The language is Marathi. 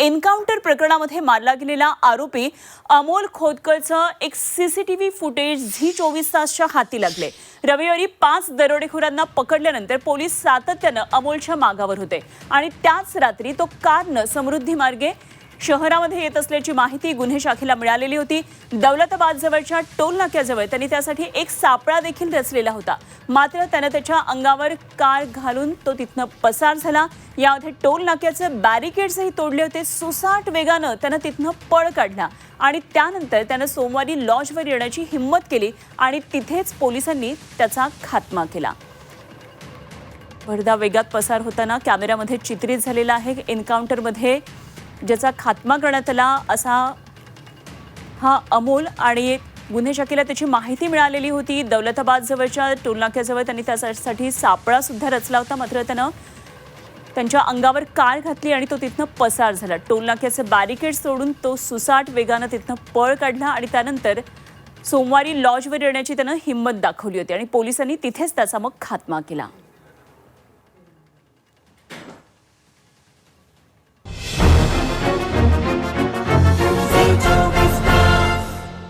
एन्काउंटर प्रकरणामध्ये मारला गेलेला आरोपी अमोल खोतकरचं एक सीसीटीव्ही फुटेज झी चोवीस तासच्या हाती लागले. रविवारी पाच दरोडेखोरांना पकडल्यानंतर पोलीस सातत्यानं अमोलच्या मागावर होते. आणि त्याच रात्री तो कारनं समृद्धी मार्गे शहरामध्ये येत असल्याची माहिती गुन्हे शाखेला मिळालेली होती. दौलताबाद जवळच्या टोल नाक्याजवळ त्यांनी त्यासाठी एक सापळा देखील रचलेला होता. मात्र त्यानं त्याच्या अंगावर कार घालून तो तिथनं पसार झाला. यामध्ये टोल नाक्याचे बॅरिकेड्सही तोडले होते. सुसाट वेगानं त्यानं तिथनं पळ काढला आणि त्यानंतर त्यानं सोमवारी लॉजवर येण्याची हिंमत केली आणि तिथेच पोलिसांनी त्याचा खात्मा केला. भरदा वेगात पसार होताना कॅमेऱ्यामध्ये चित्रित झालेला आहे. एन्काउंटरमध्ये ज्याचा खात्मा करण्यात आला असा हा अमोल आणि गुन्हे शाखेला त्याची माहिती मिळालेली होती. दौलताबाद जवळच्या टोलनाक्याजवळ त्यांनी त्यासाठी सापळा सुद्धा रचला होता. मात्र त्यानं त्यांच्या अंगावर कार घातली आणि तो तिथनं पसार झाला. टोलनाक्याचे बॅरिकेड सोडून तो सुसाट वेगानं तिथनं पळ काढला आणि त्यानंतर सोमवारी लॉजवर येण्याची त्यानं हिंमत दाखवली होती आणि पोलिसांनी तिथेच त्याचा मग खात्मा केला.